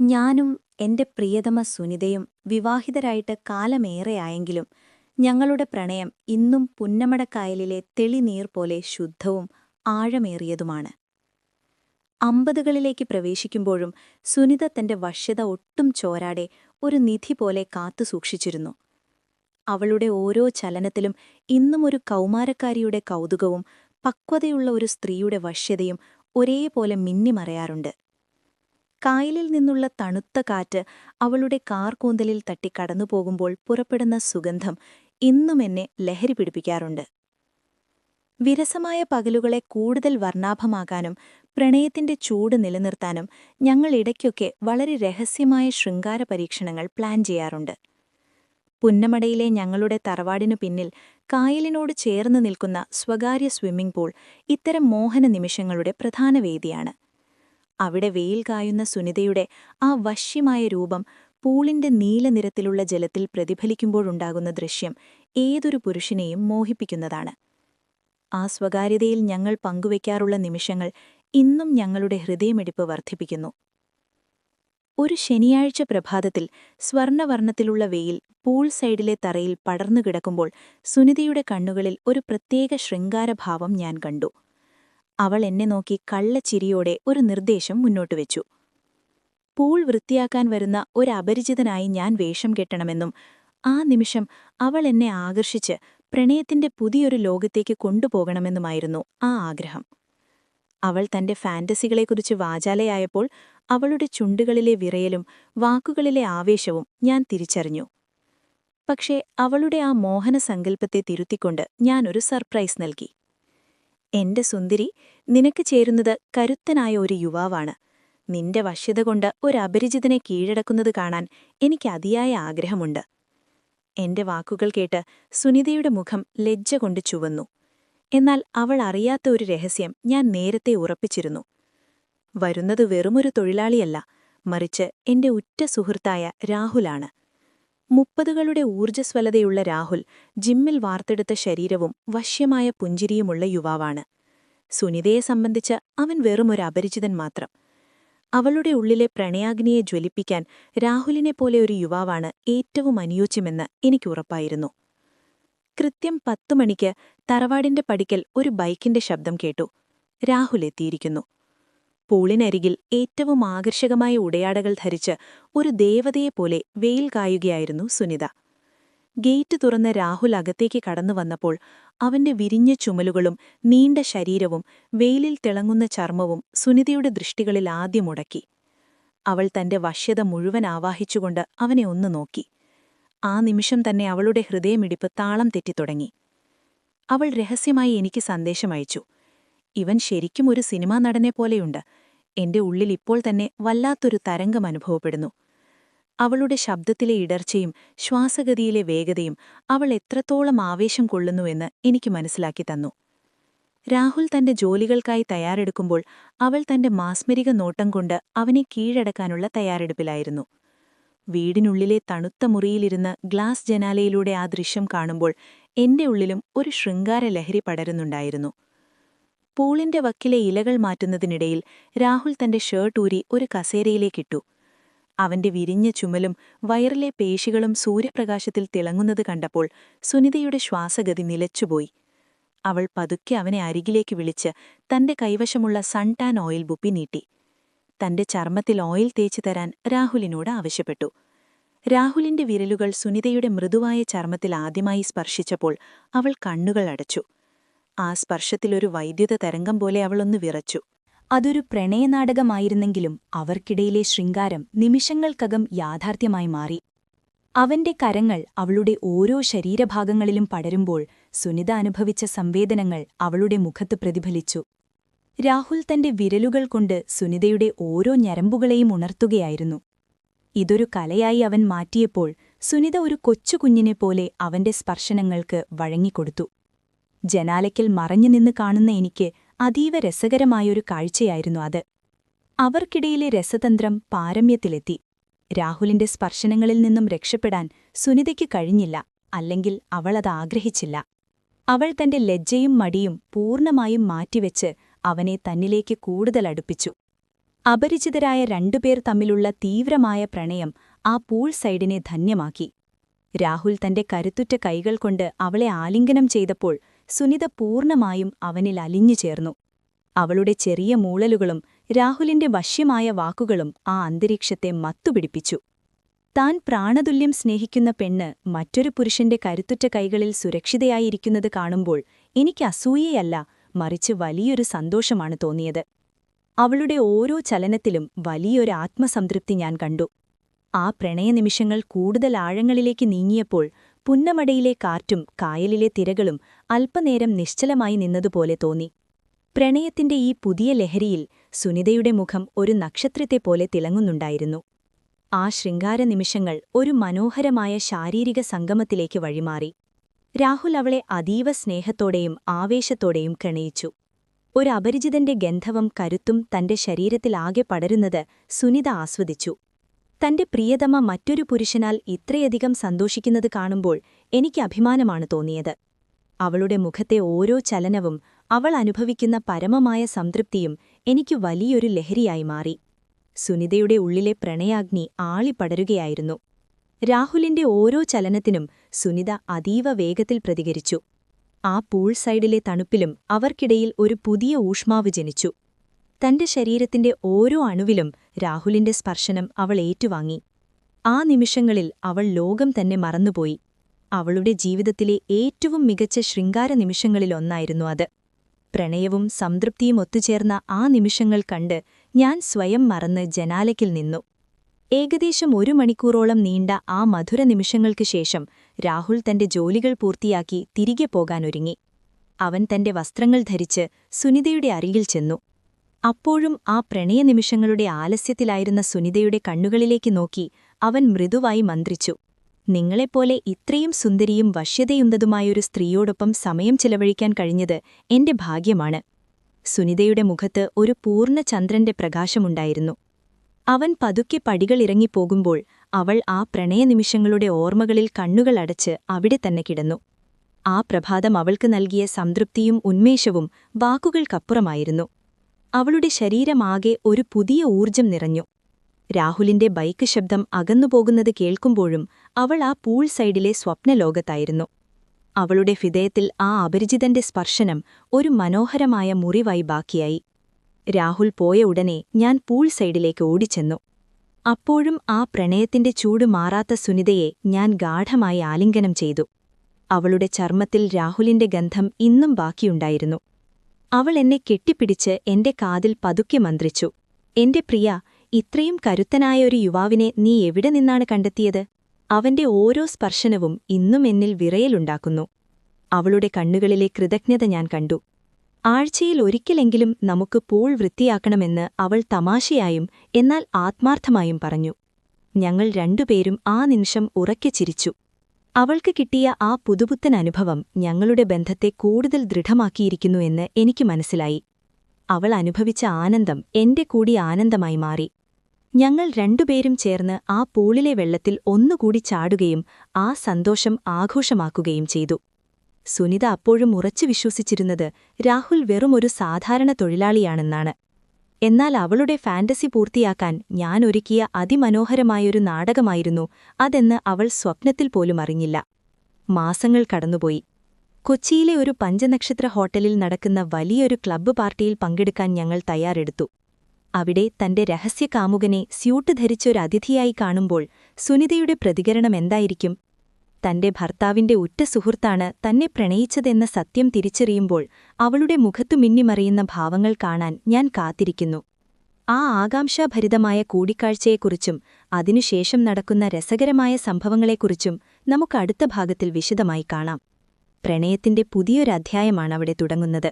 ഞാനും എന്റെ പ്രിയതമ സുനിതയും വിവാഹിതരായിട്ട് കാലമേറെയായെങ്കിലും ഞങ്ങളുടെ പ്രണയം ഇന്നും പുന്നമടക്കായലിലെ തെളിനീർ പോലെ ശുദ്ധവും ആഴമേറിയതുമാണ്. അമ്പതുകളിലേക്ക് പ്രവേശിക്കുമ്പോഴും സുനിത തന്റെ വശ്യത ഒട്ടും ചോരാടെ ഒരു നിധി പോലെ കാത്തു സൂക്ഷിച്ചിരുന്നു. അവളുടെ ഓരോ ചലനത്തിലും ഇന്നും ഒരു കൗമാരക്കാരിയുടെ കൗതുകവും പക്വതയുള്ള ഒരു സ്ത്രീയുടെ വശ്യതയും ഒരേപോലെ മിന്നിമറയാറുണ്ട്. കായലിൽ നിന്നുള്ള തണുത്ത കാറ്റ് അവളുടെ കാർ കൂന്തലിൽ തട്ടി കടന്നുപോകുമ്പോൾ പുറപ്പെടുന്ന സുഗന്ധം ഇന്നും എന്നെ ലഹരി പിടിപ്പിക്കാറുണ്ട്. വിരസമായ പകലുകളെ കൂടുതൽ വർണാഭമാക്കാനും പ്രണയത്തിന്റെ ചൂട് നിലനിർത്താനും ഞങ്ങൾ ഇടയ്ക്കൊക്കെ വളരെ രഹസ്യമായ ശൃംഗാര പരീക്ഷണങ്ങൾ പ്ലാൻ ചെയ്യാറുണ്ട്. പുന്നമടയിലെ ഞങ്ങളുടെ തറവാടിനു പിന്നിൽ കായലിനോട് ചേർന്ന് നിൽക്കുന്ന സ്വകാര്യ സ്വിമ്മിംഗ് പൂൾ ഇത്തരം മോഹന നിമിഷങ്ങളുടെ പ്രധാന വേദിയാണ്. അവിടെ വെയിൽ കായുന്ന സുനിതയുടെ ആ വശ്യമായ രൂപം പൂളിന്റെ നീലനിറത്തിലുള്ള ജലത്തിൽ പ്രതിഫലിക്കുമ്പോഴുണ്ടാകുന്ന ദൃശ്യം ഏതൊരു പുരുഷനെയും മോഹിപ്പിക്കുന്നതാണ്. ആ സ്വകാര്യതയിൽ ഞങ്ങൾ പങ്കുവയ്ക്കാറുള്ള നിമിഷങ്ങൾ ഇന്നും ഞങ്ങളുടെ ഹൃദയമെടുപ്പ് വർദ്ധിപ്പിക്കുന്നു. ഒരു ശനിയാഴ്ച പ്രഭാതത്തിൽ സ്വർണവർണത്തിലുള്ള വെയിൽ പൂൾ സൈഡിലെ തറയിൽ പടർന്നു കിടക്കുമ്പോൾ സുനിതയുടെ കണ്ണുകളിൽ ഒരു പ്രത്യേക ശൃംഗാരഭാവം ഞാൻ കണ്ടു. അവൾ എന്നെ നോക്കി കള്ളച്ചിരിയോടെ ഒരു നിർദ്ദേശം മുന്നോട്ട് വെച്ചു. പൂൾ വൃത്തിയാക്കാൻ വരുന്ന ഒരപരിചിതനായി ഞാൻ വേഷം കെട്ടണമെന്നും ആ നിമിഷം അവൾ എന്നെ ആകർഷിച്ച് പ്രണയത്തിന്റെ പുതിയൊരു ലോകത്തേക്ക് കൊണ്ടുപോകണമെന്നുമായിരുന്നു ആ ആഗ്രഹം. അവൾ തന്റെ ഫാന്റസികളെക്കുറിച്ച് വാചാലയായപ്പോൾ അവളുടെ ചുണ്ടുകളിലെ വിറയലും വാക്കുകളിലെ ആവേശവും ഞാൻ തിരിച്ചറിഞ്ഞു. പക്ഷേ അവളുടെ ആ മോഹന സങ്കല്പത്തെ തിരുത്തിക്കൊണ്ട് ഞാനൊരു സർപ്രൈസ് നൽകി. എന്റെ സുന്ദരി നിനക്ക് ചേരുന്നത് കരുത്തനായ ഒരു യുവാവാണ്. നിന്റെ വശ്യത കൊണ്ട് ഒരു കീഴടക്കുന്നത് കാണാൻ എനിക്ക് അതിയായ ആഗ്രഹമുണ്ട്. എന്റെ വാക്കുകൾ കേട്ട് സുനിതയുടെ മുഖം ലജ്ജ കൊണ്ട് ചുവന്നു. എന്നാൽ അവൾ അറിയാത്ത ഒരു രഹസ്യം ഞാൻ നേരത്തെ ഉറപ്പിച്ചിരുന്നു. വരുന്നത് വെറുമൊരു തൊഴിലാളിയല്ല മറിച്ച് എന്റെ ഉറ്റ സുഹൃത്തായ രാഹുലാണ്. മുപ്പതുകളുടെ ഊർജസ്വലതയുള്ള രാഹുൽ ജിമ്മിൽ വാർത്തെടുത്ത ശരീരവും വശ്യമായ പുഞ്ചിരിയുമുള്ള യുവാവാണ്. സുനിതയെ സംബന്ധിച്ച് അവൻ വെറുമൊരു അപരിചിതൻ മാത്രം. അവളുടെ ഉള്ളിലെ പ്രണയാഗ്നിയെ ജ്വലിപ്പിക്കാൻ രാഹുലിനെപ്പോലെ ഒരു യുവാവാണ് ഏറ്റവും അനുയോജ്യമെന്ന് എനിക്കുറപ്പായിരുന്നു കൃത്യം പത്തു മണിക്ക് തറവാടിന്റെ പടിക്കൽ ഒരു ബൈക്കിന്റെ ശബ്ദം കേട്ടു. രാഹുൽ എത്തിയിരിക്കുന്നു. പൂളിനരികിൽ ഏറ്റവും ആകർഷകമായ ഉടയാടകൾ ധരിച്ച് ഒരു ദേവതയെപ്പോലെ വെയിൽ കായുകയായിരുന്നു സുനിത. ഗേറ്റ് തുറന്ന രാഹുൽ അകത്തേക്ക് കടന്നു വന്നപ്പോൾ അവന്റെ വിരിഞ്ഞ ചുമലുകളും നീണ്ട ശരീരവും വെയിലിൽ തിളങ്ങുന്ന ചർമ്മവും സുനിതയുടെ ദൃഷ്ടികളിൽ ആദ്യം മുടക്കി. അവൾ തന്റെ വശ്യത മുഴുവൻ ആവാഹിച്ചുകൊണ്ട് അവനെ ഒന്ന് നോക്കി. ആ നിമിഷം തന്നെ അവളുടെ ഹൃദയമിടിപ്പ് താളം തെറ്റിത്തുടങ്ങി. അവൾ രഹസ്യമായി എനിക്ക് സന്ദേശമയച്ചു ഇവൻ ശരിക്കും ഒരു സിനിമാ നടനെ പോലെയുണ്ട്. എന്റെ ഉള്ളിൽ ഇപ്പോൾ തന്നെ വല്ലാത്തൊരു തരംഗം അനുഭവപ്പെടുന്നു. അവളുടെ ശബ്ദത്തിലെ ഇടർച്ചയും ശ്വാസഗതിയിലെ വേഗതയും അവൾ എത്രത്തോളം ആവേശം കൊള്ളുന്നുവെന്ന് എനിക്ക് മനസ്സിലാക്കി തന്നു. രാഹുൽ തന്റെ ജോലികൾക്കായി തയ്യാറെടുക്കുമ്പോൾ അവൾ തന്റെ മാസ്മരിക നോട്ടം കൊണ്ട് അവനെ കീഴടക്കാനുള്ള തയ്യാറെടുപ്പിലായിരുന്നു. വീടിനുള്ളിലെ തണുത്ത മുറിയിലിരുന്ന് ഗ്ലാസ് ജനാലയിലൂടെ ആ ദൃശ്യം കാണുമ്പോൾ എന്റെ ഉള്ളിലും ഒരു ശൃംഗാര ലഹരി പടരുന്നുണ്ടായിരുന്നു. പൂളിന്റെ വക്കിലെ ഇലകൾ മാറ്റുന്നതിനിടയിൽ രാഹുൽ തന്റെ ഷർട്ട് ഊരി ഒരു കസേരയിലേക്കിട്ടു അവന്റെ വിരിഞ്ഞ ചുമലും വയറിലെ പേശികളും സൂര്യപ്രകാശത്തിൽ തിളങ്ങുന്നത് കണ്ടപ്പോൾ സുനിതയുടെ ശ്വാസഗതി നിലച്ചുപോയി. അവൾ പതുക്കെ അവനെ അരികിലേക്ക് വിളിച്ച് തന്റെ കൈവശമുള്ള സൺ ടാൻ ഓയിൽ ബുപ്പി നീട്ടി. തന്റെ ചർമ്മത്തിൽ ഓയിൽ തേച്ചു തരാൻ രാഹുലിനോട് ആവശ്യപ്പെട്ടു. രാഹുലിന്റെ വിരലുകൾ സുനിതയുടെ മൃദുവായ ചർമ്മത്തിൽ ആദ്യമായി സ്പർശിച്ചപ്പോൾ അവൾ കണ്ണുകൾ അടച്ചു. ആ സ്പർശത്തിലൊരു വൈദ്യുത തരംഗം പോലെ അവളൊന്ന് വിറച്ചു. അതൊരു പ്രണയനാടകമായിരുന്നെങ്കിലും അവർക്കിടയിലെ ശൃംഗാരം നിമിഷങ്ങൾക്കകം യാഥാർത്ഥ്യമായി മാറി. അവന്റെ കരങ്ങൾ അവളുടെ ഓരോ ശരീരഭാഗങ്ങളിലും പടരുമ്പോൾ സുനിത അനുഭവിച്ച സംവേദനങ്ങൾ അവളുടെ മുഖത്ത് പ്രതിഫലിച്ചു. രാഹുൽ തന്റെ വിരലുകൾ കൊണ്ട് സുനിതയുടെ ഓരോ ഞരമ്പുകളെയും ഉണർത്തുകയായിരുന്നു. ഇതൊരു കലയായി അവൻ മാറ്റിയപ്പോൾ സുനിത ഒരു കൊച്ചുകുഞ്ഞിനെപ്പോലെ അവന്റെ സ്പർശനങ്ങൾക്ക് വഴങ്ങിക്കൊടുത്തു. ജനാലയ്ക്കൽ മറഞ്ഞുനിന്ന് കാണുന്ന എനിക്ക് അതീവ രസകരമായൊരു കാഴ്ചയായിരുന്നു അത്. അവർക്കിടയിലെ രസതന്ത്രം പാരമ്യത്തിലെത്തി. രാഹുലിന്റെ സ്പർശനങ്ങളിൽ നിന്നും രക്ഷപ്പെടാൻ സുനിതയ്ക്ക് കഴിഞ്ഞില്ല അല്ലെങ്കിൽ അവളത് ആഗ്രഹിച്ചില്ല. അവൾ തന്റെ ലജ്ജയും മടിയും പൂർണമായും മാറ്റിവെച്ച് അവനെ തന്നിലേക്ക് കൂടുതൽ അടുപ്പിച്ചു. അപരിചിതരായ രണ്ടുപേർ തമ്മിലുള്ള തീവ്രമായ പ്രണയം ആ പൂൾ സൈഡിനെ ധന്യമാക്കി. രാഹുൽ തന്റെ കരുത്തുറ്റ കൈകൾ കൊണ്ട് അവളെ ആലിംഗനം ചെയ്തപ്പോൾ സുനിത പൂർണമായും അവനിൽ അലിഞ്ഞു ചേർന്നു. അവളുടെ ചെറിയ മൂളലുകളും രാഹുലിന്റെ വശ്യമായ വാക്കുകളും ആ അന്തരീക്ഷത്തെ മത്തുപിടിപ്പിച്ചു. താൻ പ്രാണതുല്യം സ്നേഹിക്കുന്ന പെണ്ണ് മറ്റൊരു പുരുഷന്റെ കരുത്തുറ്റ കൈകളിൽ സുരക്ഷിതയായിരിക്കുന്നത് കാണുമ്പോൾ എനിക്ക് അസൂയയല്ല മറിച്ച് വലിയൊരു സന്തോഷമാണ് തോന്നിയത്. അവളുടെ ഓരോ ചലനത്തിലും വലിയൊരു ആത്മസംതൃപ്തി ഞാൻ കണ്ടു. ആ പ്രണയനിമിഷങ്ങൾ കൂടുതൽ ആഴങ്ങളിലേക്ക് നീങ്ങിയപ്പോൾ പുന്നമടയിലെ കാറ്റും കായലിലെ തിരകളും അല്പനേരം നിശ്ചലമായി നിന്നതുപോലെ തോന്നി. പ്രണയത്തിന്റെ ഈ പുതിയ ലഹരിയിൽ സുനിതയുടെ മുഖം ഒരു നക്ഷത്രത്തെപ്പോലെ തിളങ്ങുന്നുണ്ടായിരുന്നു. ആ ശൃംഗാര നിമിഷങ്ങൾ ഒരു മനോഹരമായ ശാരീരിക സംഗമത്തിലേക്ക് വഴിമാറി. രാഹുൽ അവളെ അതീവ സ്നേഹത്തോടെയും ആവേശത്തോടെയും പ്രണയിച്ചു. ഒരു അപരിചിതന്റെ ഗന്ധവും കരുത്തും തന്റെ ശരീരത്തിലാകെ പടരുന്നത് സുനിത ആസ്വദിച്ചു. തന്റെ പ്രിയതമ മറ്റൊരു പുരുഷനാൽ ഇത്രയധികം സന്തോഷിക്കുന്നത് കാണുമ്പോൾ എനിക്ക് അഭിമാനമാണ് തോന്നിയത്. അവളുടെ മുഖത്തെ ഓരോ ചലനവും അവൾ അനുഭവിക്കുന്ന പരമമായ സംതൃപ്തിയും എനിക്ക് വലിയൊരു ലഹരിയായി മാറി. സുനിതയുടെ ഉള്ളിലെ പ്രണയാഗ്നി ആളിപ്പടരുകയായിരുന്നു. രാഹുലിന്റെ ഓരോ ചലനത്തിനും സുനിത അതീവ വേഗത്തിൽ പ്രതികരിച്ചു. ആ പൂൾ സൈഡിലെ തണുപ്പിലും അവർക്കിടയിൽ ഒരു പുതിയ ഊഷ്മാവ് ജനിച്ചു. തന്റെ ശരീരത്തിന്റെ ഓരോ അണുവിലും രാഹുലിന്റെ സ്പർശനം അവൾ ഏറ്റുവാങ്ങി. ആ നിമിഷങ്ങളിൽ അവൾ ലോകം തന്നെ മറന്നുപോയി. അവളുടെ ജീവിതത്തിലെ ഏറ്റവും മികച്ച ശൃംഗാര നിമിഷങ്ങളിലൊന്നായിരുന്നു അത്. പ്രണയവും സംതൃപ്തിയും ഒത്തുചേർന്ന ആ നിമിഷങ്ങൾ കണ്ട് ഞാൻ സ്വയം മറന്ന് ജനാലയ്ക്കിൽ നിന്നു. ഏകദേശം ഒരു മണിക്കൂറോളം നീണ്ട ആ മധുര നിമിഷങ്ങൾക്ക് ശേഷം രാഹുൽ തന്റെ ജോലികൾ പൂർത്തിയാക്കി തിരികെ പോകാനൊരുങ്ങി. അവൻ തന്റെ വസ്ത്രങ്ങൾ ധരിച്ച് സുനിതയുടെ അരികിൽ ചെന്നു. അപ്പോഴും ആ പ്രണയനിമിഷങ്ങളുടെ ആലസ്യത്തിലായിരുന്ന സുനിതയുടെ കണ്ണുകളിലേക്ക് നോക്കി അവൻ മൃദുവായി മന്ത്രിച്ചു. നിങ്ങളെപ്പോലെ ഇത്രയും സുന്ദരിയും വശ്യതയുന്നതുമായൊരു സ്ത്രീയോടൊപ്പം സമയം ചിലവഴിക്കാൻ കഴിഞ്ഞത് എന്റെ ഭാഗ്യമാണ് സുനിതയുടെ മുഖത്ത് ഒരു പൂർണ ചന്ദ്രന്റെ പ്രകാശമുണ്ടായിരുന്നു. അവൻ പതുക്കെ പടികളിറങ്ങിപ്പോകുമ്പോൾ അവൾ ആ പ്രണയനിമിഷങ്ങളുടെ ഓർമ്മകളിൽ കണ്ണുകളടച്ച് അവിടെ തന്നെ കിടന്നു. ആ പ്രഭാതം അവൾക്ക് നൽകിയ സംതൃപ്തിയും ഉന്മേഷവും വാക്കുകൾക്കപ്പുറമായിരുന്നു. അവളുടെ ശരീരമാകെ ഒരു പുതിയ ഊർജം നിറഞ്ഞു. രാഹുലിന്റെ ബൈക്ക് ശബ്ദം അകന്നുപോകുന്നത് കേൾക്കുമ്പോഴും അവൾ ആ പൂൾ സൈഡിലെ സ്വപ്നലോകത്തായിരുന്നു. അവളുടെ ഹൃദയത്തിൽ ആ അപരിചിതന്റെ സ്പർശനം ഒരു മനോഹരമായ മുറിവായി ബാക്കിയായി. രാഹുൽ പോയ ഉടനെ ഞാൻ പൂൾ സൈഡിലേക്ക് ഓടിച്ചെന്നു. അപ്പോഴും ആ പ്രണയത്തിന്റെ ചൂട് മാറാത്ത സുനിതയെ ഞാൻ ഗാഠമായി ആലിംഗനം ചെയ്തു. അവളുടെ ചർമ്മത്തിൽ രാഹുലിന്റെ ഗന്ധം ഇന്നും ബാക്കിയുണ്ടായിരുന്നു. അവൾ എന്നെ കെട്ടിപ്പിടിച്ച് എന്റെ കാതിൽ പതുക്കെ മന്ത്രിച്ചു. എന്റെ പ്രിയ ഇത്രയും കരുത്തനായ ഒരു യുവാവിനെ നീ എവിടെ നിന്നാണ് കണ്ടെത്തിയത്? അവന്റെ ഓരോ സ്പർശനവും ഇന്നും എന്നിൽ വിറയലുണ്ടാക്കുന്നു. അവളുടെ കണ്ണുകളിലെ കൃതജ്ഞത ഞാൻ കണ്ടു. ആഴ്ചയിൽ ഒരിക്കലെങ്കിലും നമുക്ക് പൂൾ വൃത്തിയാക്കണമെന്ന് അവൾ തമാശയായും എന്നാൽ ആത്മാർത്ഥമായും പറഞ്ഞു. ഞങ്ങൾ രണ്ടുപേരും ആ നിമിഷം ഉറക്കെ ചിരിച്ചു. അവൾക്ക് കിട്ടിയ ആ പുതുപുത്തൻ അനുഭവം ഞങ്ങളുടെ ബന്ധത്തെ കൂടുതൽ ദൃഢമാക്കിയിരിക്കുന്നു എന്ന് എനിക്ക് മനസ്സിലായി. അവൾ അനുഭവിച്ച ആനന്ദം എന്റെ കൂടി ആനന്ദമായി മാറി. ഞങ്ങൾ രണ്ടുപേരും ചേർന്ന് ആ പൂളിലെ വെള്ളത്തിൽ ഒന്നുകൂടി ചാടുകയും ആ സന്തോഷം ആഘോഷമാക്കുകയും ചെയ്തു. സുനിത അപ്പോഴും ഉറച്ചു വിശ്വസിച്ചിരുന്നത് രാഹുൽ വെറുമൊരു സാധാരണ തൊഴിലാളിയാണെന്നാണ്. എന്നാൽ അവളുടെ ഫാന്റസി പൂർത്തിയാക്കാൻ ഞാൻ ഒരുക്കിയ അതിമനോഹരമായൊരു നാടകമായിരുന്നു അതെന്ന് അവൾ സ്വപ്നത്തിൽ പോലും അറിഞ്ഞില്ല. മാസങ്ങൾ കടന്നുപോയി. കൊച്ചിയിലെ ഒരു പഞ്ചനക്ഷത്ര ഹോട്ടലിൽ നടക്കുന്ന വലിയൊരു ക്ലബ്ബ് പാർട്ടിയിൽ പങ്കെടുക്കാൻ ഞങ്ങൾ തയ്യാറെടുത്തു. അവിടെ തന്റെ രഹസ്യ കാമുകനെ സ്യൂട്ട് ധരിച്ചൊരു അതിഥിയായി കാണുമ്പോൾ സുനിതയുടെ പ്രതികരണം എന്തായിരിക്കും? തന്റെ ഭർത്താവിന്റെ ഉറ്റ സുഹൃത്താണ് തന്നെ പ്രണയിച്ചതെന്ന സത്യം തിരിച്ചറിയുമ്പോൾ അവളുടെ മുഖത്തു മിന്നിമറിയുന്ന ഭാവങ്ങൾ കാണാൻ ഞാൻ കാത്തിരിക്കുന്നു. ആ ആകാംക്ഷാഭരിതമായ കൂടിക്കാഴ്ചയെക്കുറിച്ചും അതിനുശേഷം നടക്കുന്ന രസകരമായ സംഭവങ്ങളെക്കുറിച്ചും നമുക്ക് അടുത്ത ഭാഗത്തിൽ വിശദമായി കാണാം. പ്രണയത്തിന്റെ പുതിയൊരധ്യായമാണവിടെ തുടങ്ങുന്നത്.